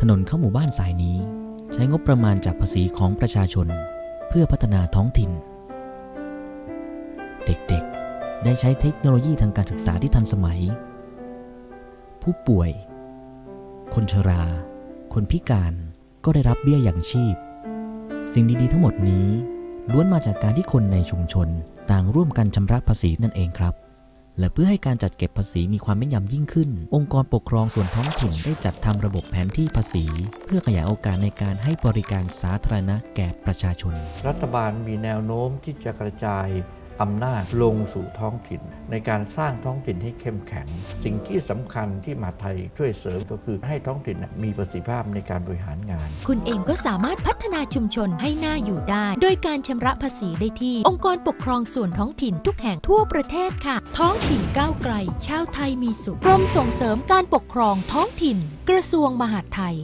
ถนนเข้าหมู่บ้านสายนี้ ใช้งบประมาณจากภาษีของประชาชนเพื่อพัฒนาท้องถิ่น เด็กๆ ได้ใช้เทคโนโลยีทางการศึกษาที่ทันสมัย ผู้ป่วย คนชรา คนพิการก็ได้รับเบี้ยอย่างชีพ สิ่งดีๆทั้งหมดนี้ล้วนมาจากการที่คนในชุมชนต่างร่วมกันชำระภาษีนั่นเองครับ และเพื่อให้การจัดเก็บภาษีมีความแม่นยำยิ่งขึ้น องค์กรปกครองส่วนท้องถิ่นได้จัดทำระบบแผนที่ภาษี เพื่อขยายโอกาสในการให้บริการสาธารณะแก่ประชาชน รัฐบาลมีแนวโน้มที่จะกระจาย อำนาจลงสู่ท้องถิ่น ในการสร้างท้องถิ่นให้เข้มแข็ง สิ่งที่สำคัญที่มหาไทยช่วยเสริมก็คือให้ท้องถิ่นมีประสิทธิภาพในการบริหารงาน คุณเองก็สามารถพัฒนาชุมชนให้น่าอยู่ได้ โดยการชำระภาษีได้ที่ องค์กรปกครองส่วนท้องถิ่นทุกแห่งทั่วประเทศค่ะ ท้องถิ่นก้าวไกล ชาวไทยมีสุขกรมส่งเสริมการปกครองท้องถิ่น กระทรวงมหาดไทย